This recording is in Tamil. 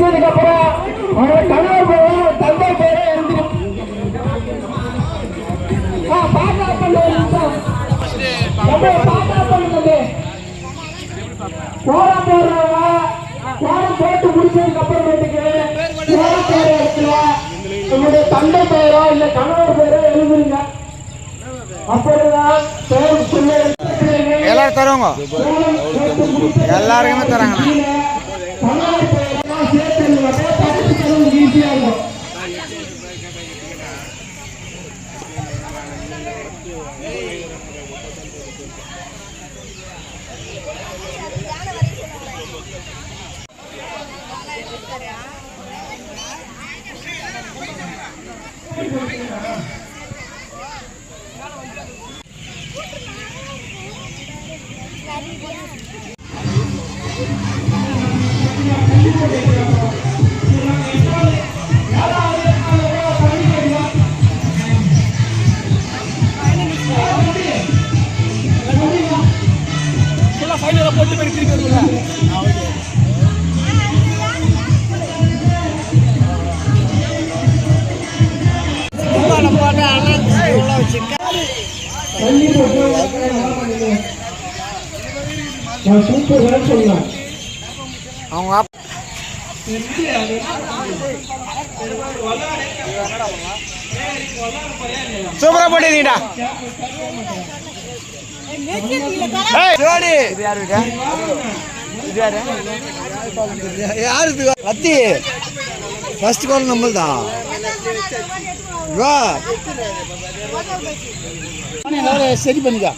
முடிச்சதுக்கு அப்புறம் அவனோட கணவர் பேரும் தந்தை பேரும் எழுந்திரும் பாட்டா பண்ண பாட்டா பண்ணு தம்பி. போடுறவங்க கோலம் போட்டு முடிச்சதுக்கு அப்புறமேட்டுக்கு கோலம் போடுற இடத்துல உங்களுடைய தந்தை பேரோ இல்ல கணவர் பேரோ எழுதுறீங்க அப்படிதான் பெயர் சொல்ல எல்லாரும் தருவாங்க எல்லாருக்குமே தராங்க தண்ணி போட்டு நான் சூப்பர் சொல்லலாம். அவங்க அப்- சூப்பரா போட்டீங்கடா இது யாரு இது யாரு? யாரு இது ஃபர்ஸ்ட் நம்மள்தான் வா சரி பண்ணிக்கா.